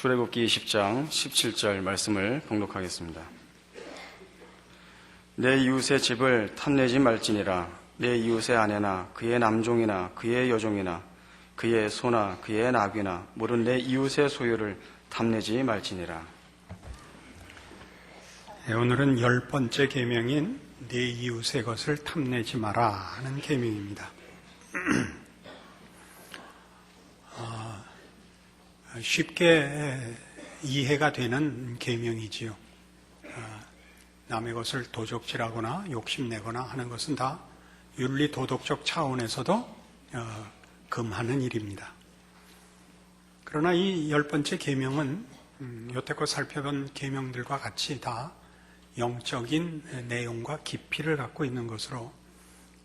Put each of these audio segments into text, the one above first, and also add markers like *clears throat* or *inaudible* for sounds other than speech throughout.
출애굽기 20장 17절 말씀을 봉독하겠습니다. 내 이웃의 집을 탐내지 말지니라 내 이웃의 아내나 그의 남종이나 그의 여종이나 그의 소나 그의 나귀나 모든 내 이웃의 소유를 탐내지 말지니라. 네, 오늘은 열 번째 계명인 내 이웃의 것을 탐내지 마라 하는 계명입니다. *clears throat* 쉽게 이해가 되는 계명이지요. 아, 남의 것을 도적질하거나 욕심내거나 하는 것은 다 윤리 도덕적 차원에서도 어, 금하는 일입니다. 그러나 이 열 번째 계명은 음, 여태껏 살펴본 계명들과 같이 다 영적인 내용과 깊이를 갖고 있는 것으로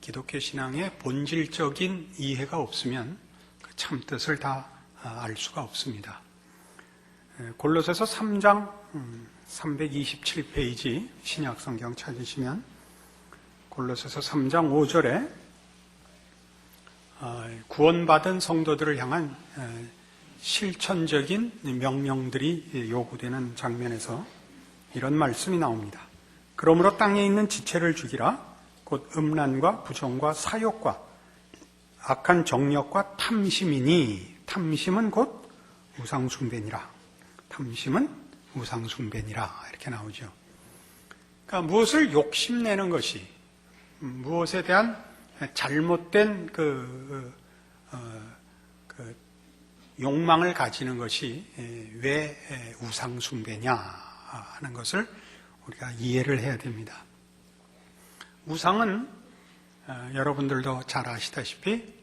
기독교 신앙의 본질적인 이해가 없으면 그 참 뜻을 다 알 수가 없습니다. 에, 골로새서 3장 327페이지 신약 성경 찾으시면 골로새서 3장 5절에 어, 구원받은 성도들을 향한 에, 실천적인 명령들이 요구되는 장면에서 이런 말씀이 나옵니다. 그러므로 땅에 있는 지체를 죽이라 곧 음란과 부정과 사욕과 악한 정력과 탐심이니 탐심은 곧 우상숭배니라. 탐심은 우상숭배니라. 이렇게 나오죠. 그러니까 무엇을 욕심내는 것이 무엇에 대한 잘못된 그, 어, 그 욕망을 가지는 것이 왜 우상숭배냐 하는 것을 우리가 이해를 해야 됩니다. 우상은 어, 여러분들도 잘 아시다시피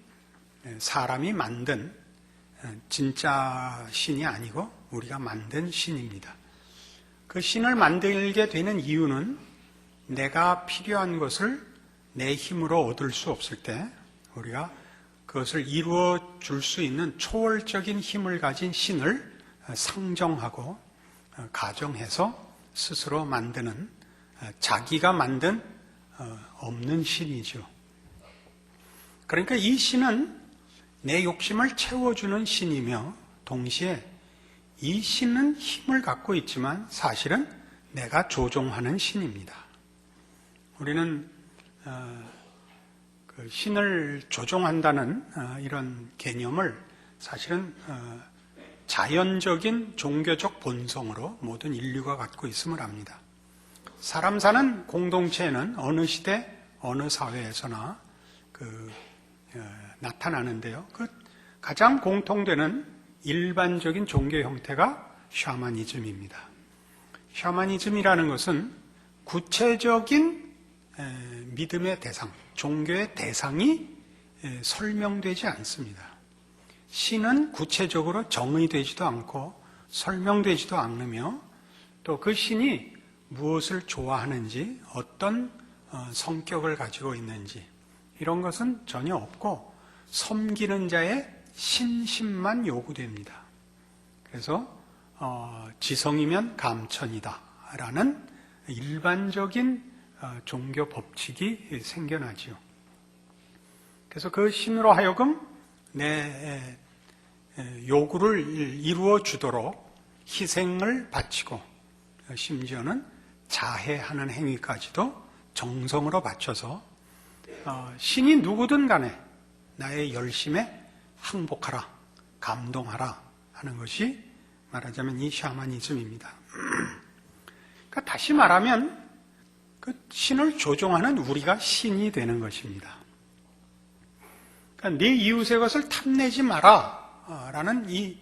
사람이 만든 어, 진짜 신이 아니고 우리가 만든 신입니다. 그 신을 만들게 되는 이유는 내가 필요한 것을 내 힘으로 얻을 수 없을 때 우리가 그것을 이루어 줄 수 있는 초월적인 힘을 가진 신을 상정하고 어, 가정해서 스스로 만드는 자기가 만든 없는 신이죠. 그러니까 이 신은 내 욕심을 채워주는 신이며 동시에 이 신은 힘을 갖고 있지만 사실은 내가 조종하는 신입니다. 우리는 어, 그 신을 조종한다는 어, 이런 개념을 사실은 어, 자연적인 종교적 본성으로 모든 인류가 갖고 있음을 압니다. 사람 사는 공동체는 어느 시대, 어느 사회에서나 그 나타나는데요. 그 가장 공통되는 일반적인 종교 형태가 샤머니즘입니다. 샤머니즘이라는 것은 구체적인 믿음의 대상, 종교의 대상이 설명되지 않습니다. 신은 구체적으로 정의되지도 않고 설명되지도 않으며 또 그 신이 무엇을 좋아하는지 어떤 어, 성격을 가지고 있는지 이런 것은 전혀 없고 섬기는 자의 신심만 요구됩니다. 그래서 어, 지성이면 감천이다라는 일반적인 어, 종교 법칙이 생겨나지요. 그래서 그 신으로 하여금 내 요구를 이루어 주도록 희생을 바치고 심지어는 자해하는 행위까지도 정성으로 바쳐서 어, 신이 누구든 간에 나의 열심에 항복하라, 감동하라 하는 것이 말하자면 이 샤머니즘입니다. *clears throat* 그러니까 다시 말하면 그 신을 조종하는 우리가 신이 되는 것입니다. 그러니까 네 이웃의 것을 탐내지 마라 라는 이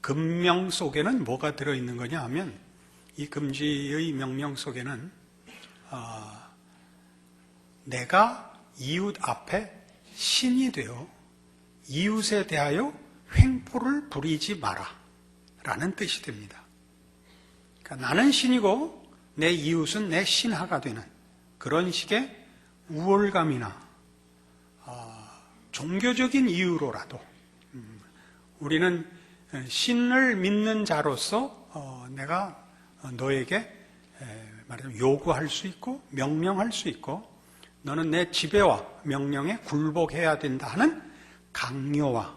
금명 속에는 뭐가 들어 있는 거냐 하면 이 금지의 명령 속에는 어, 내가 이웃 앞에 신이 되어 이웃에 대하여 횡포를 부리지 마라 라는 뜻이 됩니다. 그러니까 나는 신이고 내 이웃은 내 신하가 되는 그런 식의 우월감이나 어, 종교적인 이유로라도 음, 우리는 신을 믿는 자로서 어, 내가 너에게 요구할 수 있고 명령할 수 있고 너는 내 지배와 명령에 굴복해야 된다 하는 강요와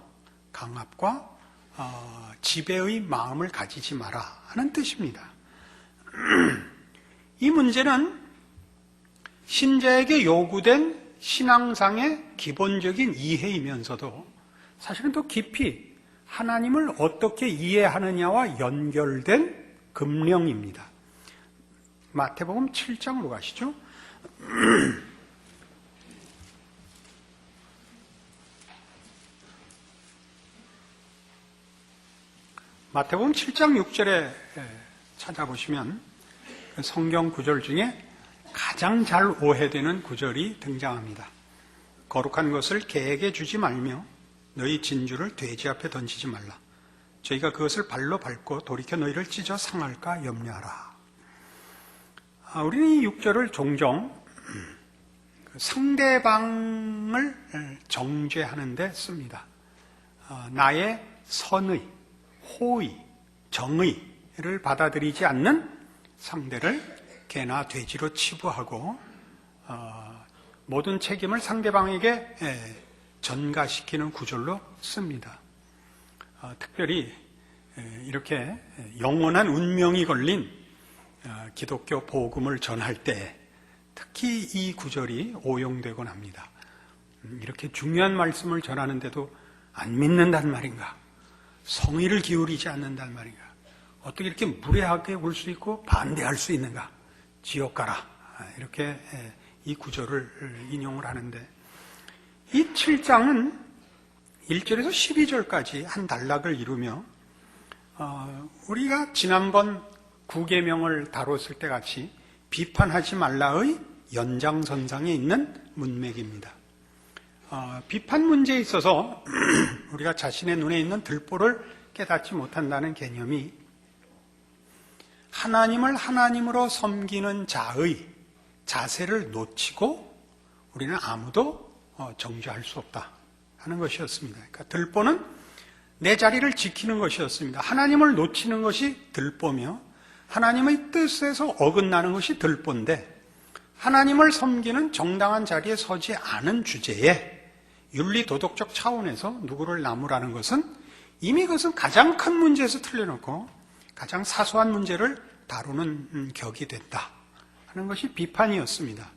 강압과 어, 지배의 마음을 가지지 마라 하는 뜻입니다. *clears throat* 이 문제는 신자에게 요구된 신앙상의 기본적인 이해이면서도 사실은 더 깊이 하나님을 어떻게 이해하느냐와 연결된 금령입니다. 마태복음 7장으로 가시죠. *clears throat* 마태복음 7장 6절에 찾아보시면 그 성경 구절 중에 가장 잘 오해되는 구절이 등장합니다. 거룩한 것을 개에게 주지 말며 너희 진주를 돼지 앞에 던지지 말라. 저희가 그것을 발로 밟고 돌이켜 너희를 찢어 상할까 염려하라. 아, 우리는 이 6절을 종종 그 상대방을 정죄하는데 씁니다. 어, 나의 선의, 호의, 정의를 받아들이지 않는 상대를 개나 돼지로 치부하고 어, 모든 책임을 상대방에게 에, 전가시키는 구절로 씁니다. 어, 특별히 에, 이렇게 영원한 운명이 걸린 어, 기독교 복음을 전할 때 특히 이 구절이 오용되곤 합니다. 음, 이렇게 중요한 말씀을 전하는데도 안 믿는단 말인가? 성의를 기울이지 않는단 말인가? 어떻게 이렇게 무례하게 울수 있고 반대할 수 있는가? 지옥 가라. 아, 이렇게 에, 이 구절을 인용을 하는데 이 7장은 1절에서 12절까지 한 단락을 이루며 어, 우리가 지난번 구계명을 다뤘을 때 같이 비판하지 말라의 연장선상에 있는 문맥입니다. 어, 비판 문제에 있어서 *clears throat* 우리가 자신의 눈에 있는 들보를 깨닫지 못한다는 개념이 하나님을 하나님으로 섬기는 자의 자세를 놓치고 우리는 아무도 어, 정죄할 수 없다 하는 것이었습니다. 그러니까 들보는 내 자리를 지키는 것이었습니다. 하나님을 놓치는 것이 들보며 하나님의 뜻에서 어긋나는 것이 들보인데 하나님을 섬기는 정당한 자리에 서지 않은 주제에 윤리 도덕적 차원에서 누구를 나무라는 것은 이미 그것은 가장 큰 문제에서 틀려놓고 가장 사소한 문제를 다루는 음, 격이 됐다 하는 것이 비판이었습니다.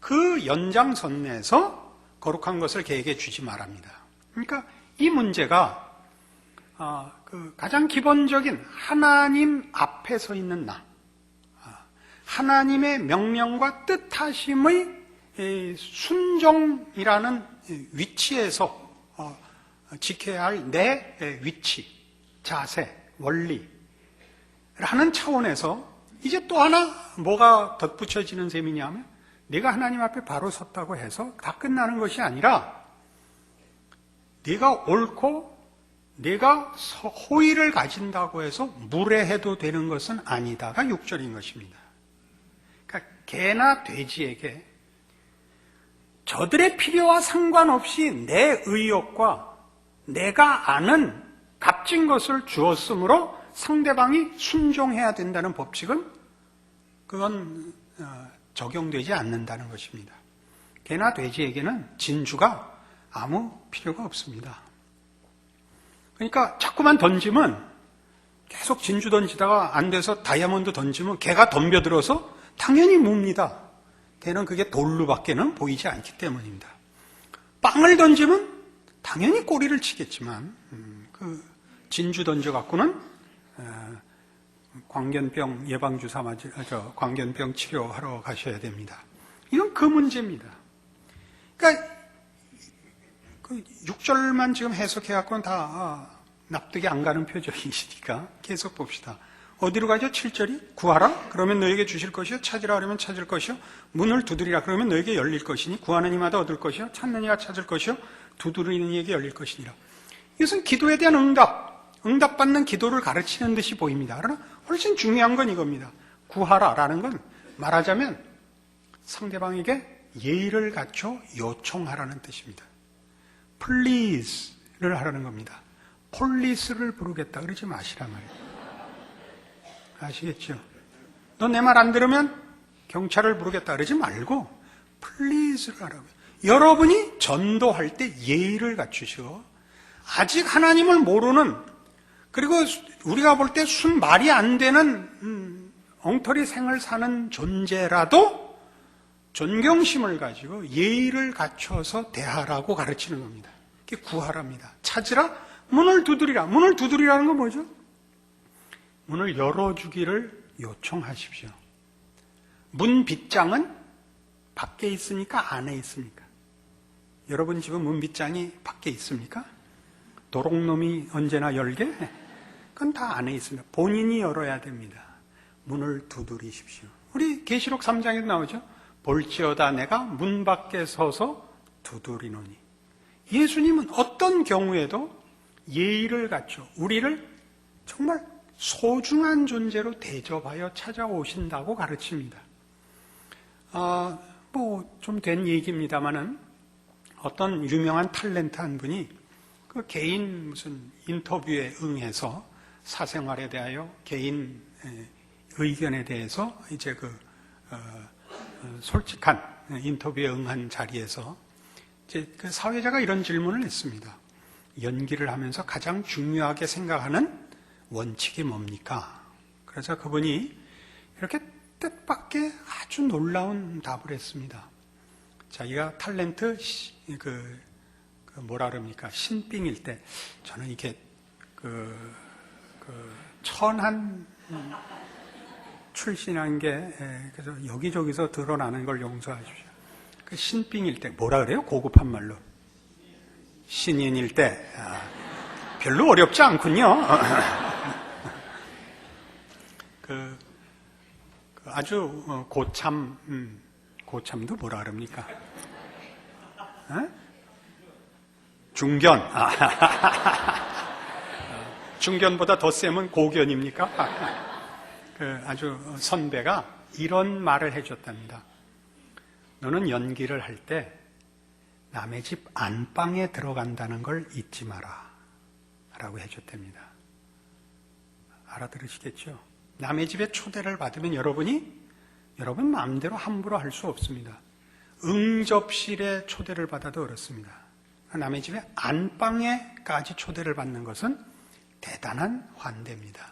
그 연장선내에서 거룩한 것을 개에게 주지 말합니다. 그러니까 이 문제가 어, 그 가장 기본적인 하나님 앞에 서 있는 나, 아, 하나님의 명령과 뜻하심의 순종이라는 위치에서 어, 지켜야 할 내 위치, 자세, 원리, 라는 차원에서 이제 또 하나 뭐가 덧붙여지는 셈이냐 하면 네가 하나님 앞에 바로 섰다고 해서 다 끝나는 것이 아니라 네가 옳고 네가 호의를 가진다고 해서 무례해도 되는 것은 아니다가 6절인 것입니다. 그러니까 개나 돼지에게 저들의 필요와 상관없이 내 의욕과 내가 아는 값진 것을 주었으므로 상대방이 순종해야 된다는 법칙은 그건 어, 적용되지 않는다는 것입니다. 개나 돼지에게는 진주가 아무 필요가 없습니다. 그러니까 자꾸만 던지면 계속 진주 던지다가 안 돼서 다이아몬드 던지면 개가 덤벼들어서 당연히 묵니다. 개는 그게 돌로밖에는 보이지 않기 때문입니다. 빵을 던지면 당연히 꼬리를 치겠지만 음, 그 진주 던져 갖고는 광견병 예방 주사 맞으, 저, 광견병 치료하러 가셔야 됩니다. 이건 그 문제입니다. 그러니까, 그 6절만 지금 해석해 갖고는 다 아, 납득이 안 가는 표정이시니까 계속 봅시다. 어디로 가죠? 7절이? 구하라? 그러면 너에게 주실 것이요. 찾으라 그러면 찾을 것이요. 문을 두드리라 그러면 너에게 열릴 것이니 구하는 이마다 얻을 것이요. 찾는 이가 찾을 것이요. 두드리는 이에게 열릴 것이니라. 이것은 기도에 대한 응답, 응답받는 기도를 가르치는 듯이 보입니다. 그러나 훨씬 중요한 건 이겁니다. 구하라라는 건 말하자면 상대방에게 예의를 갖춰 요청하라는 뜻입니다. please를 하라는 겁니다. 폴리스를 부르겠다 그러지 마시란 말이에요. 아시겠죠? 너 내 말 안 들으면 경찰을 부르겠다 그러지 말고 please를 하라고요. 여러분이 전도할 때 예의를 갖추시고 아직 하나님을 모르는 그리고 수- 우리가 볼 때 순 말이 안 되는 음, 엉터리 생을 사는 존재라도 존경심을 가지고 예의를 갖춰서 대하라고 가르치는 겁니다. 이게 구하랍니다. 찾으라 문을 두드리라. 문을 두드리라는 건 뭐죠? 문을 열어주기를 요청하십시오. 문 빗장은 밖에 있습니까? 안에 있습니까? 여러분 집은 문 빗장이 밖에 있습니까? 도롱놈이 언제나 열게? 그건 다 안에 있습니다. 본인이 열어야 됩니다. 문을 두드리십시오. 우리 계시록 3장에도 나오죠. 볼지어다 내가 문 밖에 서서 두드리노니. 예수님은 어떤 경우에도 예의를 갖춰 우리를 정말 소중한 존재로 대접하여 찾아오신다고 가르칩니다. 아, 뭐 좀 된 얘기입니다만은 어떤 유명한 탤런트 한 분이 그 개인 무슨 인터뷰에 응해서 사생활에 대하여 개인 에, 의견에 대해서 이제 그 어, 어, 솔직한 인터뷰에 응한 자리에서 이제 그 사회자가 이런 질문을 했습니다. 연기를 하면서 가장 중요하게 생각하는 원칙이 뭡니까? 그래서 그분이 이렇게 뜻밖의 아주 놀라운 답을 했습니다. 자기가 탤런트 시- 그, 그 뭐라 그럽니까 신빙일 때 저는 이게 그, 그 천한 음, 출신한 게 에, 그래서 여기저기서 드러나는 걸 용서하십시오. 그 신빙일 때 뭐라 그래요? 고급한 말로 신인일 때 아, 별로 어렵지 않군요. *laughs* 그, 그 아주 어, 고참 음, 고참도 뭐라 그럽니까? 어? 중견. *laughs* 아, 중견보다 더 세면 고견입니까? *laughs* 그 아주 선배가 이런 말을 해줬답니다. 너는 연기를 할 때 남의 집 안방에 들어간다는 걸 잊지 마라. 라고 해줬답니다. 알아들으시겠죠? 남의 집에 초대를 받으면 여러분이 여러분 마음대로 함부로 할 수 없습니다. 응접실에 초대를 받아도 그렇습니다. 남의 집에 안방에까지 초대를 받는 것은 대단한 환대입니다.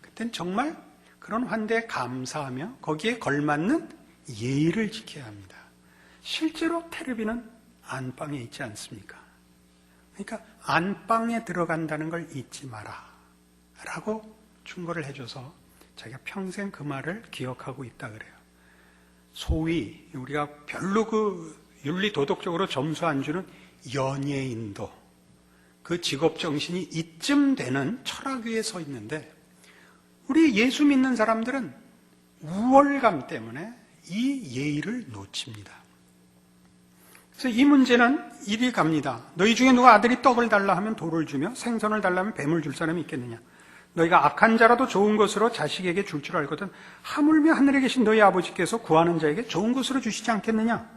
그땐 정말 그런 환대에 감사하며 거기에 걸맞는 예의를 지켜야 합니다. 실제로 테레비는 안방에 있지 않습니까? 그러니까 안방에 들어간다는 걸 잊지 마라. 라고 충고를 해줘서 자기가 평생 그 말을 기억하고 있다 그래요. 소위 우리가 별로 그 윤리 도덕적으로 점수 안 주는 연예인도 그 직업 정신이 이쯤 되는 철학 위에 서 있는데 우리 예수 믿는 사람들은 우월감 때문에 이 예의를 놓칩니다. 그래서 이 문제는 이리 갑니다. 너희 중에 누가 아들이 떡을 달라 하면 돌을 주며 생선을 달라 하면 뱀을 줄 사람이 있겠느냐? 너희가 악한 자라도 좋은 것으로 자식에게 줄 줄 알거든 하물며 하늘에 계신 너희 아버지께서 구하는 자에게 좋은 것으로 주시지 않겠느냐?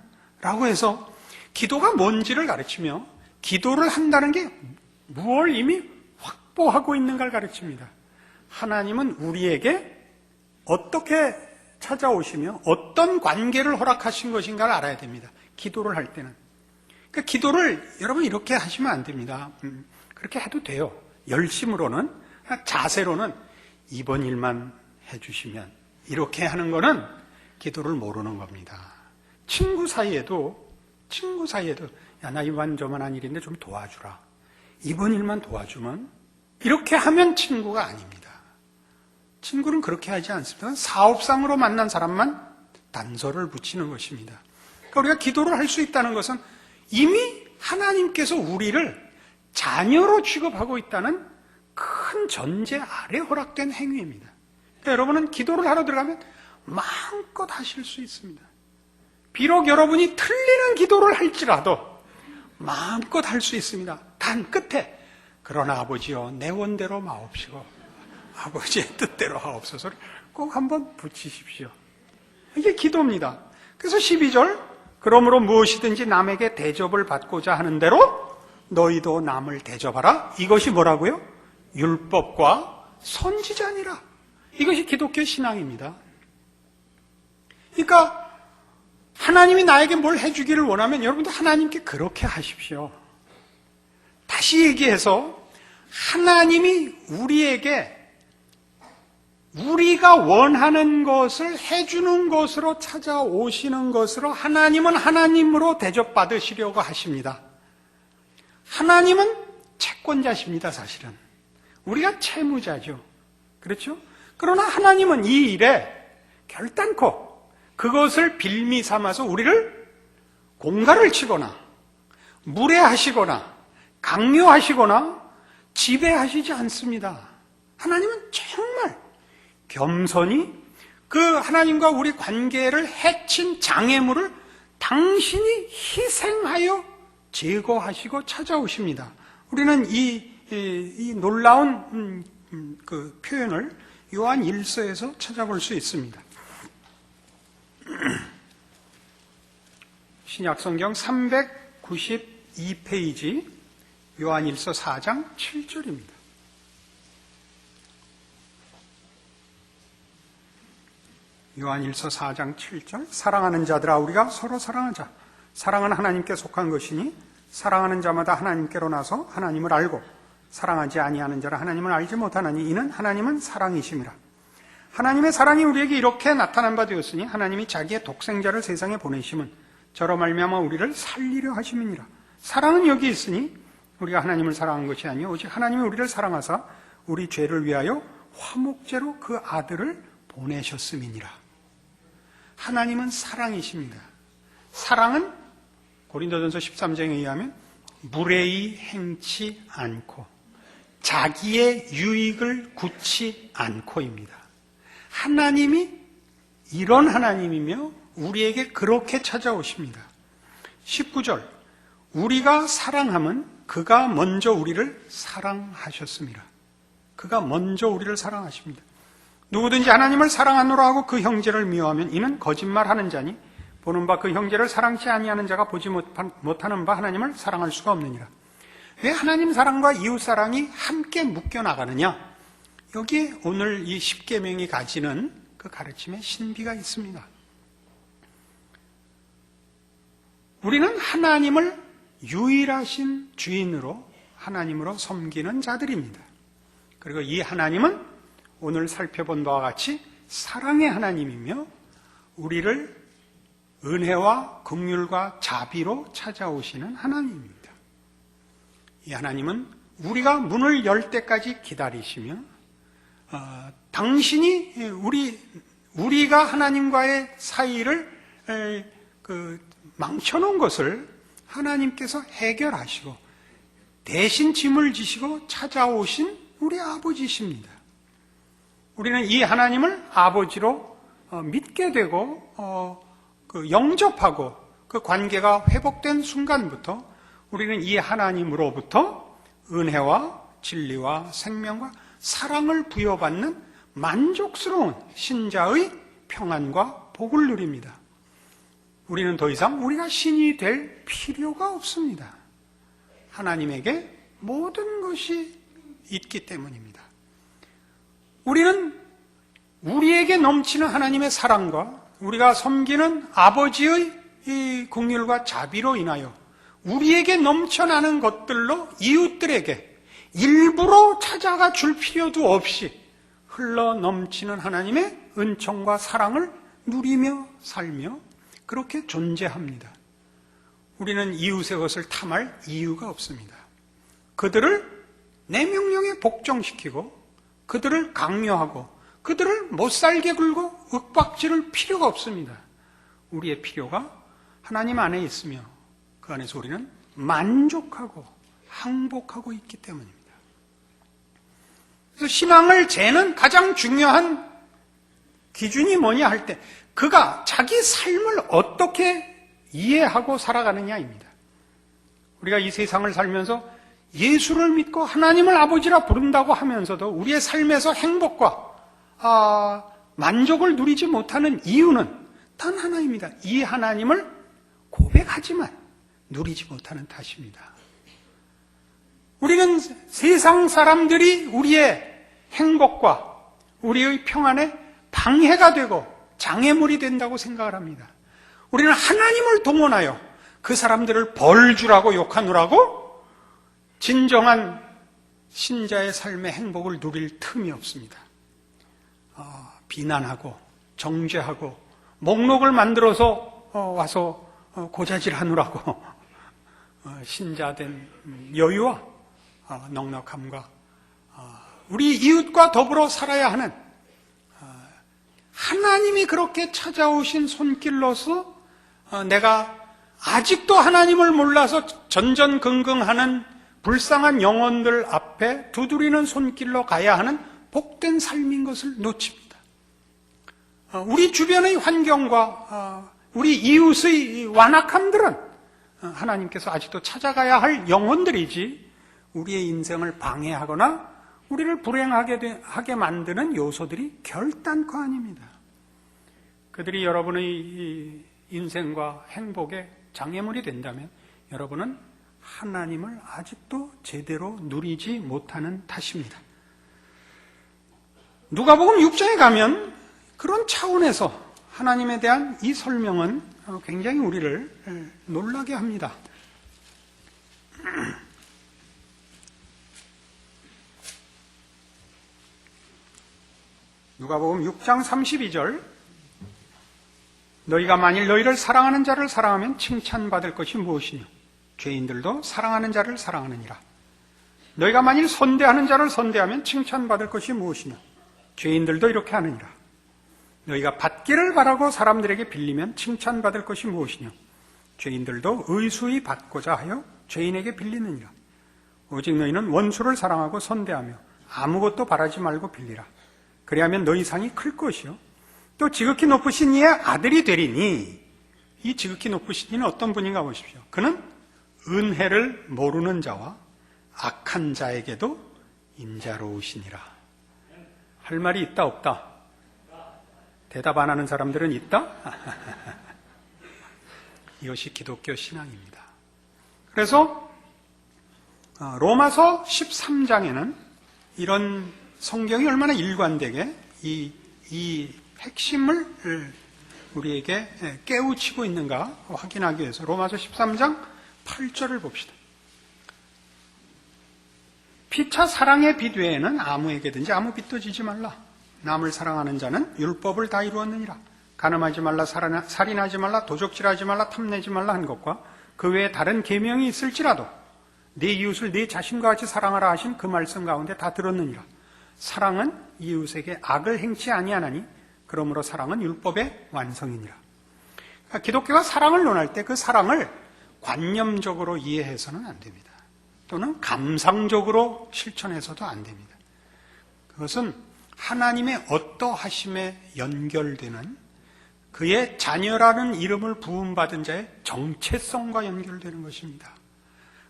라고 해서 기도가 뭔지를 가르치며 기도를 한다는 게 무엇을 이미 확보하고 있는가를 가르칩니다. 하나님은 우리에게 어떻게 찾아오시며 어떤 관계를 허락하신 것인가를 알아야 됩니다. 기도를 할 때는. 그러니까 기도를 여러분 이렇게 하시면 안 됩니다. 음, 그렇게 해도 돼요. 열심으로는, 자세로는 이번 일만 해주시면 이렇게 하는 거는 기도를 모르는 겁니다. 친구 사이에도, 친구 사이에도, 야, 나 이만 저만한 일인데 좀 도와주라. 이번 일만 도와주면 이렇게 하면 친구가 아닙니다. 친구는 그렇게 하지 않습니다. 사업상으로 만난 사람만 단서를 붙이는 것입니다. 그러니까 우리가 기도를 할 수 있다는 것은 이미 하나님께서 우리를 자녀로 취급하고 있다는 큰 전제 아래 허락된 행위입니다. 여러분은 기도를 하러 들어가면 마음껏 하실 수 있습니다. 비록 여러분이 틀리는 기도를 할지라도 마음껏 할 수 있습니다. 단 끝에 그러나 아버지여 내 원대로 마옵시고 아버지의 뜻대로 하옵소서를 꼭 한번 붙이십시오. 이게 기도입니다. 그래서 12절 그러므로 무엇이든지 남에게 대접을 받고자 하는 대로 너희도 남을 대접하라. 이것이 뭐라고요? 율법과 선지자니라. 이것이 기독교 신앙입니다. 그러니까 하나님이 나에게 뭘 해주기를 원하면 여러분도 하나님께 그렇게 하십시오. 다시 얘기해서 하나님이 우리에게 우리가 원하는 것을 해주는 것으로 찾아오시는 것으로 하나님은 하나님으로 대접받으시려고 하십니다. 하나님은 채권자십니다, 사실은. 우리가 채무자죠. 그렇죠? 그러나 하나님은 이 일에 결단코 그것을 빌미 삼아서 우리를 공갈을 치거나 무례하시거나 강요하시거나 지배하시지 않습니다. 하나님은 정말 겸손히 그 하나님과 우리 관계를 해친 장애물을 당신이 희생하여 제거하시고 찾아오십니다. 우리는 이, 이, 이 놀라운 음, 음, 그 표현을 요한 1서에서 찾아볼 수 있습니다. *clears throat* 신약성경 392페이지 요한 1서 4장 7절입니다. 요한 1서 4장 7절 사랑하는 자들아 우리가 서로 사랑하자 사랑은 하나님께 속한 것이니 사랑하는 자마다 하나님께로 나서 하나님을 알고 사랑하지 아니하는 자라 하나님을 알지 못하나니 이는 하나님은 사랑이심이라. 하나님의 사랑이 우리에게 이렇게 나타난 바 되었으니 하나님이 자기의 독생자를 세상에 보내심은 저로 말미암아 우리를 살리려 하심이니라. 사랑은 여기 있으니 우리가 하나님을 사랑한 것이 아니요 오직 하나님이 우리를 사랑하사 우리 죄를 위하여 화목제로 그 아들을 보내셨음이니라. 하나님은 사랑이십니다. 사랑은 고린도전서 13장에 의하면 무례히 행치 않고 자기의 유익을 굳지 않고입니다. 하나님이 이런 하나님이며 우리에게 그렇게 찾아오십니다. 19절 우리가 사랑함은 그가 먼저 우리를 사랑하셨습니다. 그가 먼저 우리를 사랑하십니다. 누구든지 하나님을 사랑하노라 하고 그 형제를 미워하면 이는 거짓말하는 자니 보는 바 그 형제를 사랑치 아니하는 자가 보지 못하는 바 하나님을 사랑할 수가 없느니라. 왜 하나님 사랑과 이웃 사랑이 함께 묶여 나가느냐? 여기에 오늘 이 십계명이 가지는 그 가르침의 신비가 있습니다. 우리는 하나님을 유일하신 주인으로 하나님으로 섬기는 자들입니다. 그리고 이 하나님은 오늘 살펴본 바와 같이 사랑의 하나님이며 우리를 은혜와 긍휼과 자비로 찾아오시는 하나님입니다. 이 하나님은 우리가 문을 열 때까지 기다리시며 어, 당신이 우리 우리가 하나님과의 사이를 에, 그 망쳐놓은 것을 하나님께서 해결하시고 대신 짐을 지시고 찾아오신 우리 아버지십니다. 우리는 이 하나님을 아버지로 어, 믿게 되고 어, 그 영접하고 그 관계가 회복된 순간부터 우리는 이 하나님으로부터 은혜와 진리와 생명과 사랑을 부여받는 만족스러운 신자의 평안과 복을 누립니다. 우리는 더 이상 우리가 신이 될 필요가 없습니다. 하나님에게 모든 것이 있기 때문입니다. 우리는 우리에게 넘치는 하나님의 사랑과 우리가 섬기는 아버지의 이 국률과 자비로 인하여 우리에게 넘쳐나는 것들로 이웃들에게 일부러 찾아가 줄 필요도 없이 흘러 넘치는 하나님의 은총과 사랑을 누리며 살며 그렇게 존재합니다. 우리는 이웃의 것을 탐할 이유가 없습니다. 그들을 내 명령에 복종시키고 그들을 강요하고 그들을 못 살게 굴고 윽박지를 필요가 없습니다. 우리의 필요가 하나님 안에 있으며 그 안에서 우리는 만족하고 항복하고 있기 때문입니다. 그래서 신앙을 재는 가장 중요한 기준이 뭐냐 할 때 그가 자기 삶을 어떻게 이해하고 살아가느냐입니다. 우리가 이 세상을 살면서 예수를 믿고 하나님을 아버지라 부른다고 하면서도 우리의 삶에서 행복과 아, 만족을 누리지 못하는 이유는 단 하나입니다. 이 하나님을 고백하지만 누리지 못하는 탓입니다. 우리는 세상 사람들이 우리의 행복과 우리의 평안에 방해가 되고 장애물이 된다고 생각을 합니다. 우리는 하나님을 동원하여 그 사람들을 벌 주라고 욕하느라고 진정한 신자의 삶의 행복을 누릴 틈이 없습니다. 어, 비난하고 정죄하고 목록을 만들어서 어, 와서 어, 고자질 하느라고 어, 신자된 여유와 어, 넉넉함과 어, 우리 이웃과 더불어 살아야 하는 어, 하나님이 그렇게 찾아오신 손길로서 어, 내가 아직도 하나님을 몰라서 전전긍긍하는 불쌍한 영혼들 앞에 두드리는 손길로 가야 하는 복된 삶인 것을 놓칩니다. 어, 우리 주변의 환경과 어, 우리 이웃의 완악함들은 어, 하나님께서 아직도 찾아가야 할 영혼들이지 우리의 인생을 방해하거나 우리를 불행하게 되- 하게 만드는 요소들이 결단코 아닙니다. 그들이 여러분의 이 인생과 행복의 장애물이 된다면 여러분은 하나님을 아직도 제대로 누리지 못하는 탓입니다. 누가복음 6장에 가면 그런 차원에서 하나님에 대한 이 설명은 어, 굉장히 우리를 에, 놀라게 합니다. *clears throat* 누가복음 6장 32절. 너희가 만일 너희를 사랑하는 자를 사랑하면 칭찬받을 것이 무엇이냐 죄인들도 사랑하는 자를 사랑하느니라. 너희가 만일 선대하는 자를 선대하면 칭찬받을 것이 무엇이냐 죄인들도 이렇게 하느니라 너희가 받기를 바라고 사람들에게 빌리면 칭찬받을 것이 무엇이냐 죄인들도 의수히 받고자 하여 죄인에게 빌리느니라 오직 너희는 원수를 사랑하고 선대하며 아무것도 바라지 말고 빌리라 그리하면 너희 상이 클 것이요 또 지극히 높으신 이의 아들이 되리니 이 지극히 높으신 이는 어떤 분인가 보십시오. 그는 은혜를 모르는 자와 악한 자에게도 인자로우시니라. 할 말이 있다 없다? 대답 안 하는 사람들은 있다? *laughs* 이것이 기독교 신앙입니다. 그래서 어, 로마서 13장에는 이런 성경이 얼마나 일관되게 이, 이 핵심을 우리에게 깨우치고 있는가 확인하기 위해서 로마서 13장 8절을 봅시다. 피차 사랑의 빛 외에는 아무에게든지 아무 빛도 지지 말라. 남을 사랑하는 자는 율법을 다 이루었느니라. 가늠하지 말라, 살인하지 말라, 도적질하지 말라, 탐내지 말라 한 것과 그 외에 다른 계명이 있을지라도 네 이웃을 네 자신과 같이 사랑하라 하신 그 말씀 가운데 다 들었느니라. 사랑은 이웃에게 악을 행치 아니하나니 그러므로 사랑은 율법의 완성이니라. 그러니까 기독교가 사랑을 논할 때 그 사랑을 관념적으로 이해해서는 안 됩니다. 또는 감상적으로 실천해서도 안 됩니다. 그것은 하나님의 어떠하심에 연결되는 그의 자녀라는 이름을 부음받은 자의 정체성과 연결되는 것입니다.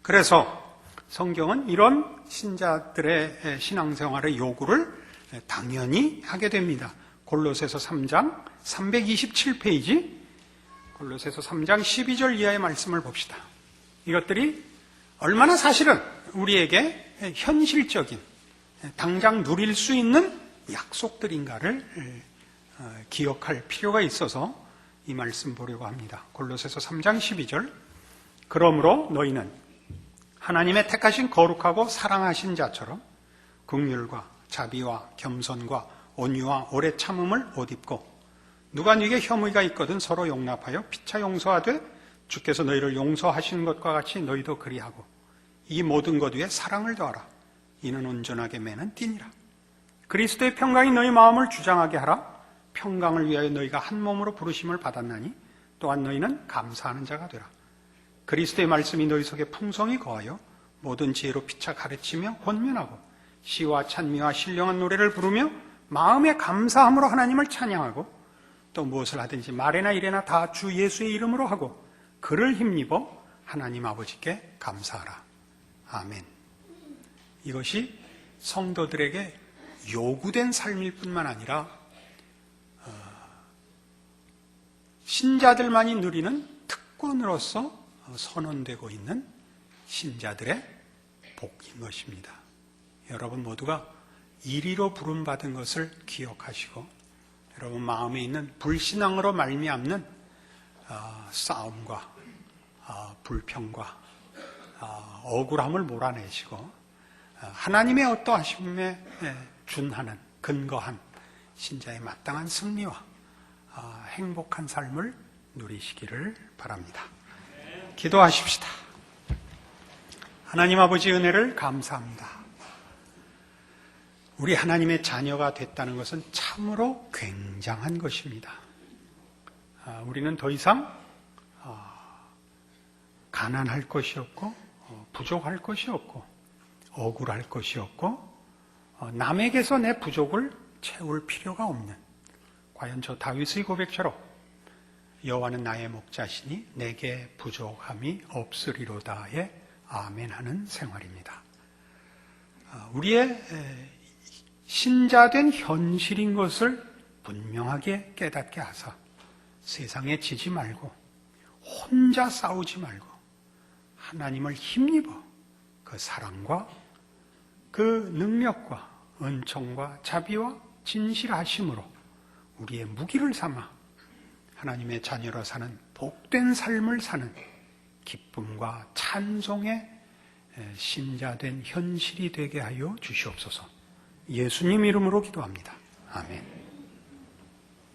그래서 성경은 이런 신자들의 신앙생활의 요구를 당연히 하게 됩니다. 골로새서 3장 327페이지 골로새서 3장 12절 이하의 말씀을 봅시다. 이것들이 얼마나 사실은 우리에게 현실적인 당장 누릴 수 있는 약속들인가를 어, 기억할 필요가 있어서 이 말씀 보려고 합니다. 골로새서 3장 12절. 그러므로 너희는 하나님의 택하신 거룩하고 사랑하신 자처럼 긍휼과 자비와 겸손과 온유와 오래 참음을 옷 입고 누가 네게 혐의가 있거든 서로 용납하여 피차 용서하되 주께서 너희를 용서하신 것과 같이 너희도 그리하고 이 모든 것 위에 사랑을 더하라. 이는 온전하게 매는 띠니라 그리스도의 평강이 너희 마음을 주장하게 하라 평강을 위하여 너희가 한 몸으로 부르심을 받았나니 또한 너희는 감사하는 자가 되라 그리스도의 말씀이 너희 속에 풍성히 거하여 모든 지혜로 피차 가르치며 권면하고 시와 찬미와 신령한 노래를 부르며 마음의 감사함으로 하나님을 찬양하고 또 무엇을 하든지 말이나 일에나 다 주 예수의 이름으로 하고 그를 힘입어 하나님 아버지께 감사하라. 아멘. 이것이 성도들에게 요구된 삶일 뿐만 아니라 어, 신자들만이 누리는 특권으로서 선언되고 있는 신자들의 복인 것입니다. 여러분 모두가 이리로 부름받은 것을 기억하시고 여러분 마음에 있는 불신앙으로 말미암는 어, 싸움과 어, 불평과 어, 억울함을 몰아내시고 어, 하나님의 어떠하심에 예, 준하는 근거한 신자의 마땅한 승리와 아, 행복한 삶을 누리시기를 바랍니다. 기도하십시다. 하나님 아버지 은혜를 감사합니다. 우리 하나님의 자녀가 됐다는 것은 참으로 굉장한 것입니다. 아, 우리는 더 이상 아, 가난할 것이 없고 어, 부족할 것이 없고 억울할 것이 없고 어, 남에게서 내 부족을 채울 필요가 없는 과연 저 다윗의 고백처럼 여호와는 나의 목자시니 내게 부족함이 없으리로다의 아멘하는 생활입니다. 아, 우리의 에, 신자된 현실인 것을 분명하게 깨닫게 하사 세상에 지지 말고 혼자 싸우지 말고 하나님을 힘입어 그 사랑과 그 능력과 은총과 자비와 진실하심으로 우리의 무기를 삼아 하나님의 자녀로 사는 복된 삶을 사는 기쁨과 찬송의 신자된 현실이 되게 하여 주시옵소서. 예수님 이름으로 기도합니다. 아멘.